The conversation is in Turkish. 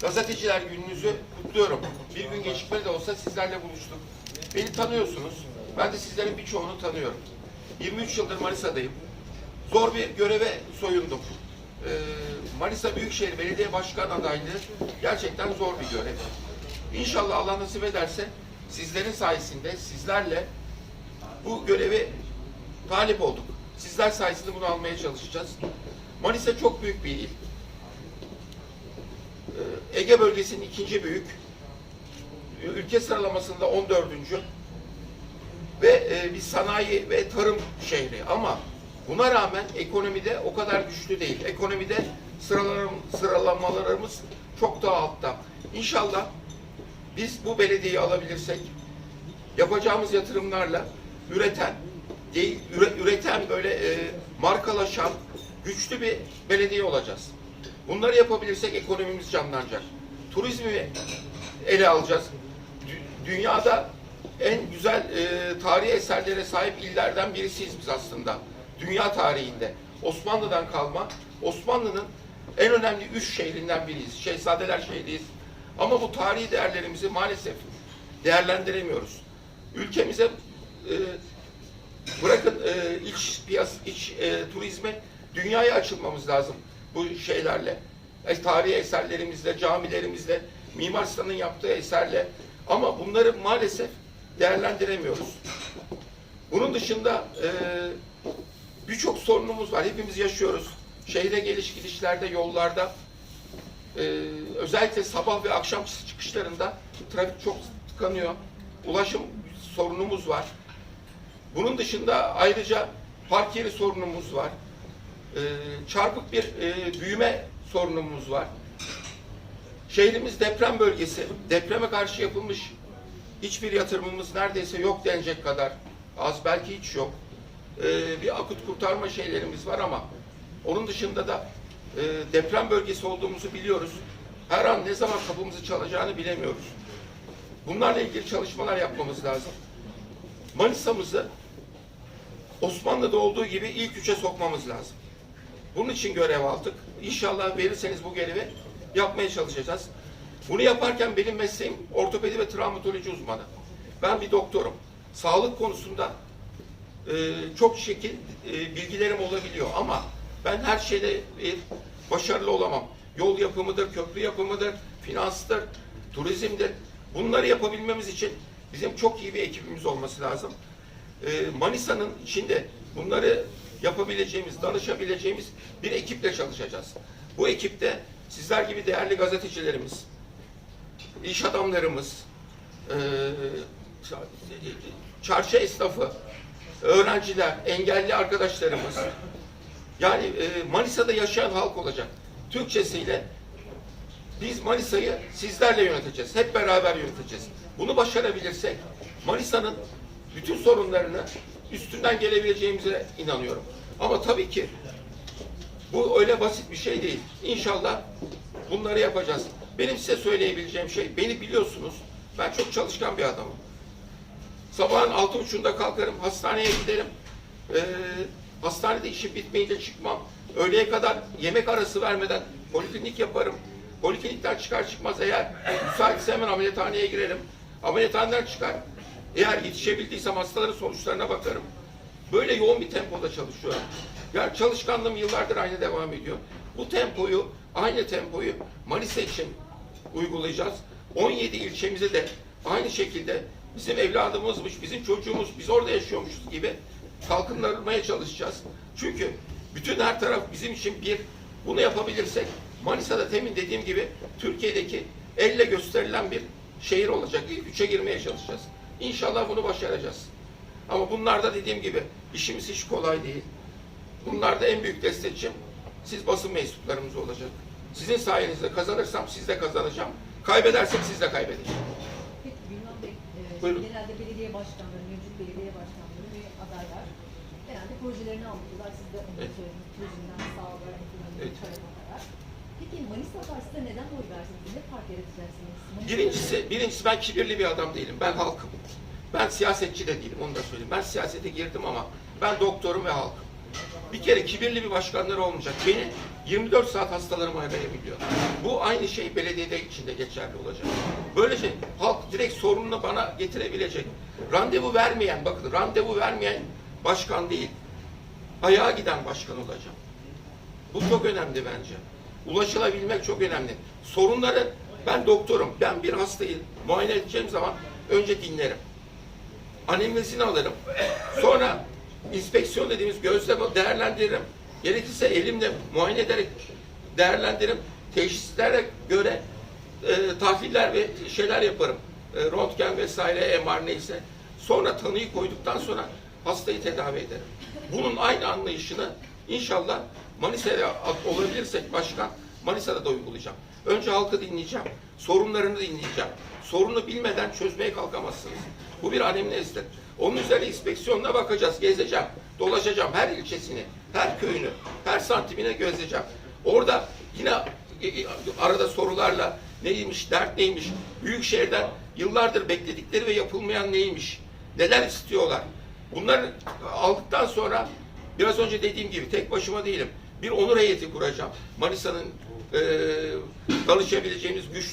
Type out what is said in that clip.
Gazeteciler gününüzü kutluyorum. Bir gün gecikmeli de olsa sizlerle buluştuk. Beni tanıyorsunuz. Ben de sizlerin birçoğunu tanıyorum. 23 yıldır Manisa'dayım. Zor bir göreve soyundum. Ee, Manisa Büyükşehir Belediye Başkan adaylığı gerçekten zor bir görev. İnşallah Allah nasip ederse sizlerin sayesinde sizlerle bu görevi talip olduk. Sizler sayesinde bunu almaya çalışacağız. Manisa çok büyük bir il. Ege bölgesinin ikinci büyük. Ülke sıralamasında 14. Ve e, bir sanayi ve tarım şehri ama buna rağmen ekonomide o kadar güçlü değil. Ekonomide sıralarım, sıralamalarımız çok daha altta. İnşallah biz bu belediyeyi alabilirsek yapacağımız yatırımlarla üreten değil, üre- üreten böyle e, markalaşan güçlü bir belediye olacağız. Bunları yapabilirsek ekonomimiz canlanacak. Turizmi ele alacağız. Dü- dünyada en güzel e, tarihi eserlere sahip illerden birisiyiz biz aslında. Dünya tarihinde. Osmanlı'dan kalma. Osmanlı'nın en önemli üç şehrinden biriyiz. Şehzadeler şehriyiz. Ama bu tarihi değerlerimizi maalesef değerlendiremiyoruz. Ülkemize e, bırakın e, iç piyas iç e, turizme dünyaya açılmamız lazım bu şeylerle. E, tarihi eserlerimizle, camilerimizle, Mimar Sinan'ın yaptığı eserle ama bunları maalesef değerlendiremiyoruz. Bunun dışında e, birçok sorunumuz var. Hepimiz yaşıyoruz. Şehre geliş gidişlerde, yollarda e, özellikle sabah ve akşam çıkışlarında trafik çok tıkanıyor. Ulaşım sorunumuz var. Bunun dışında ayrıca park yeri sorunumuz var. Ee, çarpık bir e, büyüme sorunumuz var. Şehrimiz deprem bölgesi. Depreme karşı yapılmış hiçbir yatırımımız neredeyse yok denecek kadar az belki hiç yok. Ee, bir akut kurtarma şeylerimiz var ama onun dışında da e, deprem bölgesi olduğumuzu biliyoruz. Her an ne zaman kapımızı çalacağını bilemiyoruz. Bunlarla ilgili çalışmalar yapmamız lazım. Manisa'mızı Osmanlı'da olduğu gibi ilk üçe sokmamız lazım. Bunun için görev aldık. İnşallah verirseniz bu görevi yapmaya çalışacağız. Bunu yaparken benim mesleğim ortopedi ve travmatoloji uzmanı. Ben bir doktorum. Sağlık konusunda e, çok şekil e, bilgilerim olabiliyor ama ben her şeyde bir başarılı olamam. Yol yapımıdır, köprü yapımıdır, finanstır, turizmdir. Bunları yapabilmemiz için bizim çok iyi bir ekibimiz olması lazım. E, Manisa'nın içinde bunları yapabileceğimiz, danışabileceğimiz bir ekiple çalışacağız. Bu ekipte sizler gibi değerli gazetecilerimiz, iş adamlarımız, e, çarşı esnafı, öğrenciler, engelli arkadaşlarımız, yani e, Manisa'da yaşayan halk olacak. Türkçesiyle biz Manisa'yı sizlerle yöneteceğiz. Hep beraber yöneteceğiz. Bunu başarabilirsek Manisa'nın bütün sorunlarını üstünden gelebileceğimize inanıyorum. Ama tabii ki bu öyle basit bir şey değil. İnşallah bunları yapacağız. Benim size söyleyebileceğim şey, beni biliyorsunuz. Ben çok çalışkan bir adamım. Sabahın altı buçuğunda kalkarım, hastaneye giderim. Ee, hastanede işim bitmeyince çıkmam. Öğleye kadar yemek arası vermeden poliklinik yaparım. Poliklinikten çıkar çıkmaz eğer müsaitse hemen ameliyathaneye girerim. Ameliyathaneden çıkar. Eğer yetişebildiysem hastaların sonuçlarına bakarım. Böyle yoğun bir tempoda çalışıyorum. Yani çalışkanlığım yıllardır aynı devam ediyor. Bu tempoyu, aynı tempoyu Manisa için uygulayacağız. 17 ilçemize de aynı şekilde bizim evladımızmış, bizim çocuğumuz, biz orada yaşıyormuşuz gibi kalkındırmaya çalışacağız. Çünkü bütün her taraf bizim için bir. Bunu yapabilirsek Manisa'da temin dediğim gibi Türkiye'deki elle gösterilen bir şehir olacak. İlk üçe girmeye çalışacağız. İnşallah bunu başaracağız. Ama bunlarda dediğim gibi işimiz hiç kolay değil. Bunlarda en büyük destekçim siz basın mensuplarımız olacak. Sizin sayenizde kazanırsam siz de kazanacağım. Kaybedersem siz de. Peki Bilmem Bey, e, Buyurun. genelde belediye başkanları, mevcut belediye başkanları ve adaylar genelde projelerini anlatıyorlar. Siz de Evet. Turizmden sağlığa, ekonomiye, Evet. Peki Manisa neden oy versiniz? Ne fark Birincisi, birincisi ben kibirli bir adam değilim. Ben halkım. Ben siyasetçi de değilim onu da söyleyeyim. Ben siyasete girdim ama ben doktorum ve halkım. Bir kere kibirli bir başkanları olmayacak. Beni 24 saat hastalarımı arayabiliyor. Bu aynı şey belediyede içinde geçerli olacak. Böyle şey halk direkt sorununu bana getirebilecek. Randevu vermeyen, bakın randevu vermeyen başkan değil. Ayağa giden başkan olacağım. Bu çok önemli bence. Ulaşılabilmek çok önemli. Sorunları ben doktorum. Ben bir hastayı muayene edeceğim zaman önce dinlerim. Anemnesini alırım. Sonra inspeksiyon dediğimiz gözle değerlendiririm. Gerekirse elimle muayene ederek değerlendiririm. Teşhislere göre e, tahliller ve şeyler yaparım. E, röntgen vesaire, MR neyse. Sonra tanıyı koyduktan sonra hastayı tedavi ederim. Bunun aynı anlayışını inşallah Manisa'ya olabilirsek başkan Manisa'da da uygulayacağım. Önce halkı dinleyeceğim. Sorunlarını dinleyeceğim. Sorunu bilmeden çözmeye kalkamazsınız. Bu bir anemnezdir. Onun üzerine inspeksiyonuna bakacağız, gezeceğim, dolaşacağım her ilçesini, her köyünü, her santimine gözleyeceğim. Orada yine e, e, arada sorularla neymiş, dert neymiş, büyük şehirden yıllardır bekledikleri ve yapılmayan neymiş, neler istiyorlar. Bunları aldıktan sonra biraz önce dediğim gibi tek başıma değilim. Bir onur heyeti kuracağım. Manisa'nın e, danışabileceğimiz güçlü